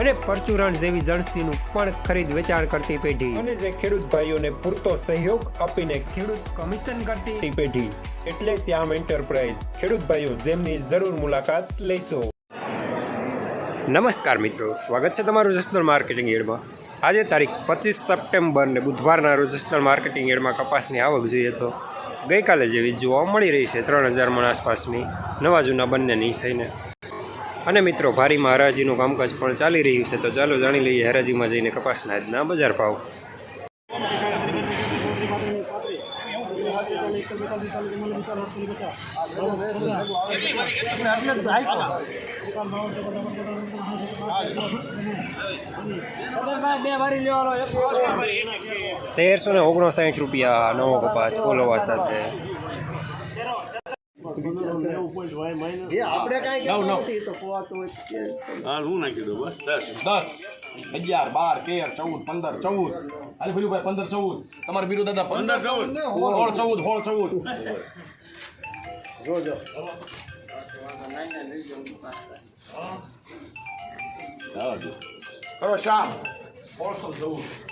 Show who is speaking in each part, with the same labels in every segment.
Speaker 1: અને પરચુરણ જેવી જણસીનું પણ ખરીદ વેચાણ કરતી પેઢી. અને જે ખેડૂત ભાઈઓને પૂરતો સહયોગ આપીને ખેડૂત કમિશન કરતી પેઢી. એટલે શ્યામ એન્ટરપ્રાઇઝ. ખેડૂત ભાઈઓ જેમની જરૂર મુલાકાત લેશો. નમસ્કાર મિત્રો સ્વાગત છે તમારું જસનલ માર્કેટિંગ એડમાં. આજે તારીખ પચીસ સપ્ટેમ્બર ને બુધવારના રોજ જસનલ માર્કેટિંગ એડમાં કપાસની આવક જોઈએ તો ગઈકાલે જેવી જોવા મળી રહી છે ત્રણ હજાર મણ આસપાસની નવા જૂના બંનેની થઈને. અને મિત્રો ભારીમાં હરાજીનું કામકાજ પણ ચાલી રહ્યું છે, તો ચાલો જાણી લઈએ હરાજીમાં જઈને કપાસના આજના બજાર ભાવ. તેરસો ને ઓગણસાઠ રૂપિયા નવો કપાસ ફોલોવા સાથે.
Speaker 2: જે આપણે કાંઈ કહેવું નથી તો પોવાતું દઉં
Speaker 3: દસ. અગિયાર બાર તેર ચૌદ પંદર ચૌદ. અરે ભાઈ પંદર ચૌદ. તમારે બીરું દાદા પંદર. ચૌદ. હોળ ચૌદ હોળ ચૌદ.
Speaker 2: જોજો
Speaker 3: કરો શ્યામ. હોળસો ચૌદ.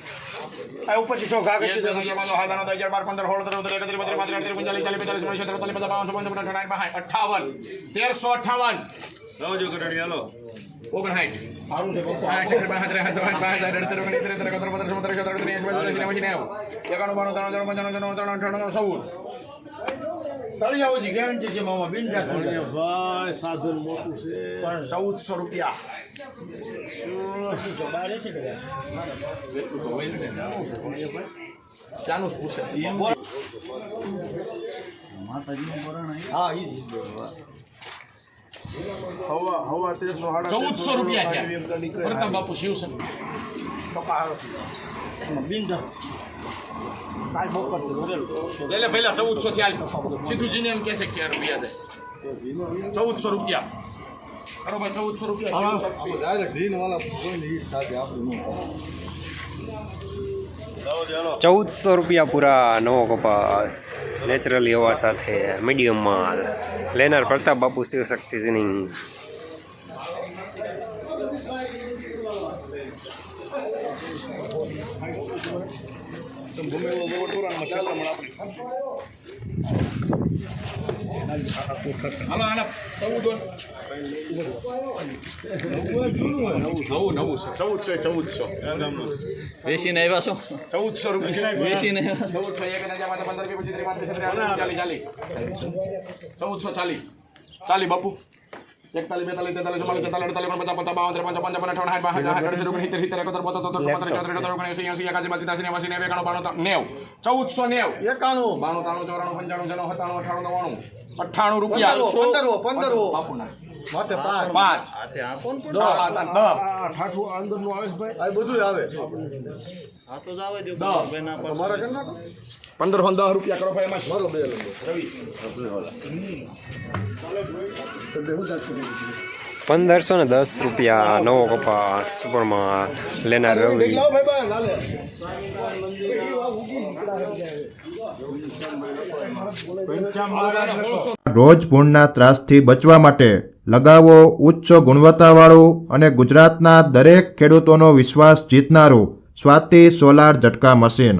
Speaker 3: એક બે ત્રણ ચાર પાંચ છ સાત આઠ નવ દસ અગિયાર બાર પંદર સોળ સત્તર અઢાર ઓગણીસ વીસ બાવીસ ત્રેવીસ ચોવીસ પચીસ છવ્વીસ સત્તાવીસ અઠ્ઠાવન તેરસો અઠ્ઠાવન અઠ્ઠાવન ઓગણસાઠ બાણું ગેરંટી છે મામા અઠાણું
Speaker 2: ભાઈ સાધન મોટું છે.
Speaker 3: પણ ચૌદસો રૂપિયા. ક્યાંનું પૂછે.
Speaker 2: હવા હવા તેરસો
Speaker 3: ચૌદસો રૂપિયા બાપુ શિવસન. એટલે પહેલા ચૌદસો થી હાલ સીધું જીને એમ કહે છે કે રૂપિયા દે ચૌદસો રૂપિયા બરોબર ચૌદસો રૂપિયા શિવસન.
Speaker 2: ડાયરેક્ટ ગ્રીન વાળા કોઈને ઈ સાથે આપણે ન
Speaker 1: ચૌદસો રૂપિયા પૂરા નવો કપાસ નેચરલી હવા સાથે મીડિયમ માલ લેનાર પ્રતાપ બાપુ શિવશક્તિ સિનિંગ
Speaker 3: હાલો હાલો ચૌદ નવું નવું ચૌદસો ચૌદસો
Speaker 4: વેચીને આવ્યા છો?
Speaker 3: ચૌદસો રૂપિયા
Speaker 4: વેચીને
Speaker 3: ચૌદસો એક હજાર પંદર વીસ પચીસ ત્રીસ પાંત્રીસ છત્રીસ ચાલી ચાલી ચૌદસો ચાલી ચાલી, બાપુ. એકતાલીસ બેતાલીસ તેતાલીસ ચુમ્માલીસ તેતાલીસ અડતાલીસ ઓગણપચાસ પચાસ બાવન ત્રેપન ચોપન છપ્પન અઠાવન સાઠ બાસઠ સાઠ અડસઠ સિત્તેર સિત્તેર એકોતેર બોતેર તોતેર ચોત્રીસ ચોત્રીસ અડતાલીસ ઓગણીસ એંસી એંસી એકાસી બાસી ત્યાસી નેવાસી નેવું એકાણું બાણું નેવ. ચૌદસો નેવ.
Speaker 2: એકાણું.
Speaker 3: બાણું ત્રાણું ચોરાણું પંચાણું જણું સત્તાણું અઠાણું નવ્વાણું. અઠ્ઠાણું રૂપિયા.
Speaker 2: પંદરવો પંદરવો.
Speaker 3: બાપુના
Speaker 2: માથે પાંચ.
Speaker 3: પાંચ.
Speaker 4: આ કોણ
Speaker 3: છ સાત આઠ દસ
Speaker 2: આ બધું આવે.
Speaker 4: આ તો દો
Speaker 2: કરી નાખો.
Speaker 3: પંદરસો ને દસ રૂપિયા કરો ભાઈ એમાં
Speaker 2: શું? બે
Speaker 1: પંદરસો ને દસ રૂપિયા નવો કપાસ સુપરમાં લેનાર રવિ.
Speaker 5: રોજ ભૂણના ત્રાસથી બચવા માટે લગાવો ઉચ્ચ ગુણવત્તાવાળું અને ગુજરાતના દરેક ખેડૂતોનો વિશ્વાસ જીતનારું સ્વાતિ સોલાર ઝટકા મશીન.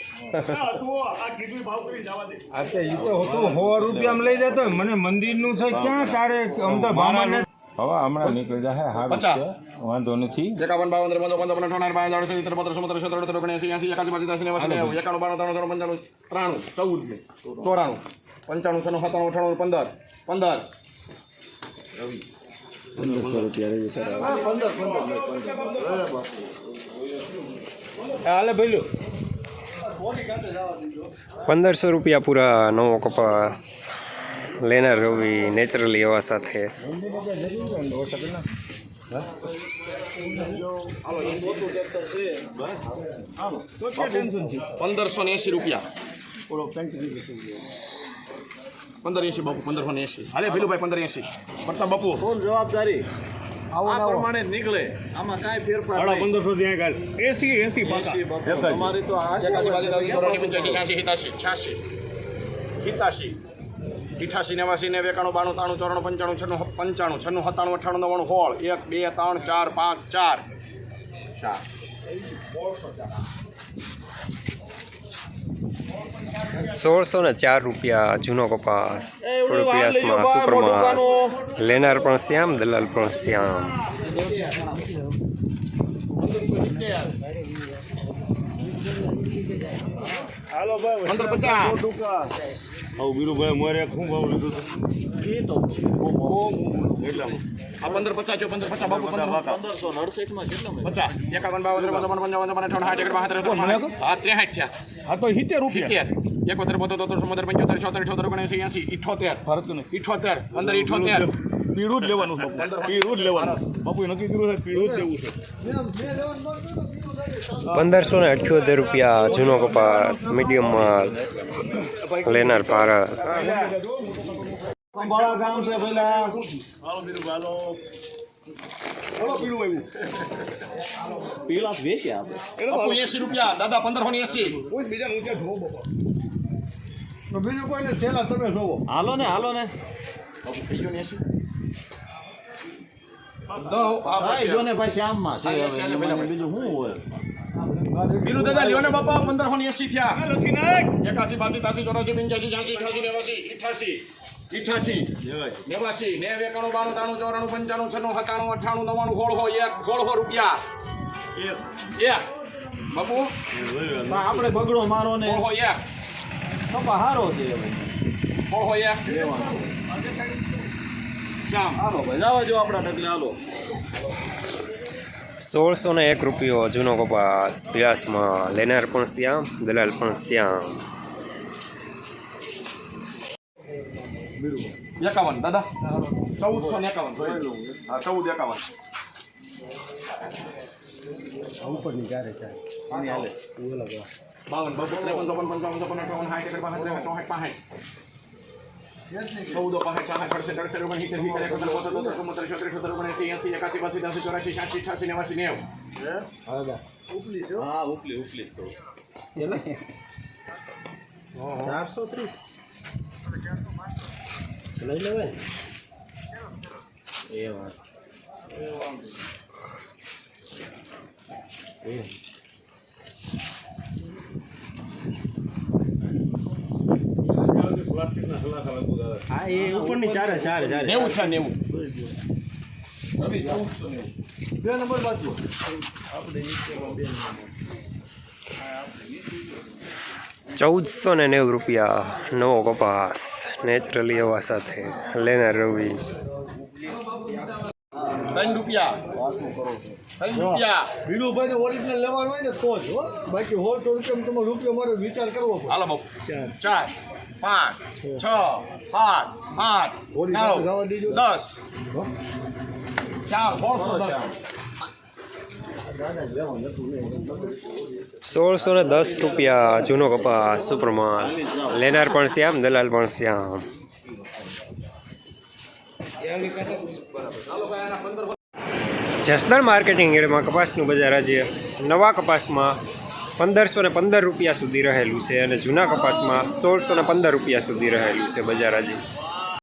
Speaker 2: હા ભાઈ તો નથી
Speaker 6: સો રૂપિયામાં લઈ જતો. મને મંદિરનું છે ક્યાં તારે અમ તો ભામાને હવે હમણાં નીકળી જાય હા
Speaker 3: પચાસ.
Speaker 6: વાંધો નથી
Speaker 3: એકાવન બાવન ત્રેપન ચોપન ચોપન અઠાવન બાવન ત્રણસો સિત્તેર બત્રીસો બત્રીસો ત્રણ ત્રણ ઓગણએંસી એંસી એકાસી બાસી ત્યાસી નેવાસી નેવું એકાણું ત્રણ ત્રણ પંચાણું ચોરાણું પંચાણું અઠાણું પંદર પંદર
Speaker 6: હાલે ભઈલું
Speaker 1: પંદરસો રૂપિયા પૂરા નવો કપાસ. લેનાર રવિ નેચરલી એવા સાથે.
Speaker 3: પંદરસો ને એંસી રૂપિયા. પંદર એંસી બાપુ, પંદરસો ને એસી હાલે ભીલુભાઈ પંદર એંસી પડતા બાપુ.
Speaker 4: જવાબદારી આ પ્રમાણે નીકળે. આમાં કાંઈ ફેરફાર
Speaker 6: સાડા પંદરસો ત્યાં કાલ એસી એસી પાકા.
Speaker 4: તમારી તો આ
Speaker 3: છ્યાસી. સિત્યાસી નેવાસી નેવું એકાણું બાણું ત્રાણું ચોરાણું પંચાણું છન્નું પંચાણું છન્નું સત્તાણું અઠાણું નવ્વાણું હોળ એક બે ત્રણ ચાર પાંચ ચાર. ચાર.
Speaker 1: સોળસો ને ચાર રૂપિયા જૂનો કપાસ. રૂપિયાસમાં સુપરમાં લેનાર પણ શ્યામ દલાલ પણ શ્યામ.
Speaker 6: હાલો ભાઈ
Speaker 3: પંદર પચાસ.
Speaker 6: આવું બીરુભાઈ મોરે શું ભાવ લીધું હતું એટલામાં
Speaker 3: આ પંદર પચાસ જો પંદર પચાસ બાપુ પંદર.
Speaker 4: પંદરસો ને અડસઠમાં કેટલા મળે?
Speaker 3: પચાસ. એકાવન બાવન ત્રેપન ચોપન પંચાવન છપ્પન અઠાવન સાઠ એકર બાસઠ ત્રેસઠ ચોસઠ. હા ત્રેસઠ થયા.
Speaker 6: આ તો સિત્તેર રૂપિયા.
Speaker 3: સિત્તેર એકોતેર બોતેર તોતેર ચુમ્મોતેર પંચોતેર છોતેર છોતેર ઓગણએંસી એંસી ઇઠોતેર.
Speaker 6: ફરતું નહીં.
Speaker 3: ઇઠોતેર. પંદર ઇઠોતેર.
Speaker 6: પીળું જ લેવાનું છે બાપુ. પીળું જ લેવાનું. બાપુ નક્કી કર્યું છે પીળું જ લેવું છે.
Speaker 1: પંદરસો ને અઠ્યોતેર રૂપિયા જૂનો કપાસ મીડિયમ માલ લેનાર ભારત
Speaker 6: કંબાળા ગામ છે પેલા
Speaker 4: પીળા વેચ્યા આપણે.
Speaker 3: બાપુ રૂપિયા. દાદા પંદરસો ને એંસી
Speaker 2: બીજું કોઈ ને છેલ્લા તમે જોવો.
Speaker 4: હાલો ને હાલો ને.
Speaker 3: થઈ ગયો એંસી
Speaker 4: ભાઈ ને ભાઈ શ્યામમાં બીજું શું હોય
Speaker 3: બીરું દાદા લ્યો ને બાપા પંદરસો ને એંસી થયા. એકાસી બાસી તાસી ચોરાસી પંચ્યાસી છ્યાસી અઠાસી નેવાસી ઇઠાસી ઇઠાસી નેવાસી નેવ એકાણું બાણું ત્રાણું ચોરાણું પંચાણું છન્નું સત્તાણું અઠાણું નવ્વાણું સોળસો એક સોળસો રૂપિયા. એક. બાપુ?
Speaker 4: પણ આપણે બગડો મારો ને.
Speaker 3: એક.
Speaker 4: કપા હારો છે.
Speaker 3: સોળસો એક. શ્યામ
Speaker 4: હાલો ભાઈ જવા જો આપણા ઢગલે હાલો.
Speaker 1: સોળસો ને એક રૂપિયો જૂનો કપાસ પ્યાસમાં લેનાર પણ શ્યામ દલાલ પણ શ્યામ.
Speaker 3: એકાવન દાદા? ચૌદસો ને એકાવન હા ચૌદ એકાવન.
Speaker 2: ઉપરની ક્યારે ચાલે
Speaker 3: બાવન બાવન ત્રેપન ચોપન પંચાવન ચોપન અઠાવન સાઠ એકર પાસઠ ત્રેસઠ ચોસઠ પાંસઠ. ચૌદો પાંસઠ સાસઠ અડસઠ અડસઠ ઓગણ સિત્તેર સિત્તેર એકોતેર બોતેર તોતેર ચુમ્મોતેર છોતેર છોતેર ઓગણએંસી એંસી એકાસી બાસી ત્યાસી ચોરાસી છ્યાસી અઠાસી નેવાસી નેવું
Speaker 4: હા ઉપલી ઉપલી તો
Speaker 2: ચારસો ત્રીસ લઈ લેવાય
Speaker 4: એ વાત
Speaker 2: હા એ ઉપરની ચારે ચારે ચારે.
Speaker 3: નેવું છે નેવું. ચૌદસો
Speaker 2: બે નંબર બાજુ.
Speaker 1: ચૌદસો ને નેવું રૂપિયા નવો કપાસ નેચરલી એવા સાથે. લેનાર રવિ.
Speaker 3: ત્રણ રૂપિયા.
Speaker 2: બીરુભાઈ ઓરિજિનલ લેવાનું હોય ને તો જ હો. બાકી રૂપિયા તમે રૂપિયો મારો વિચાર કરવો પડે.
Speaker 3: હાલો બાપુ. ચાર. પાંચ છ. સાત આઠ નવ દસ. ચાર સોળસો
Speaker 1: સોળસો ને દસ રૂપિયા જૂનો કપાસ સુપ્રમાન લેનાર પણ શ્યામ દલાલ પણ શ્યામ. જસદણ માર્કેટિંગ એડમાં કપાસનું બજાર આજે નવા કપાસમાં પંદરસો ને પંદર રૂપિયા સુધી રહેલું છે અને જૂના કપાસમાં સોળસો ને પંદર રૂપિયા સુધી રહેલું છે બજાર આજે.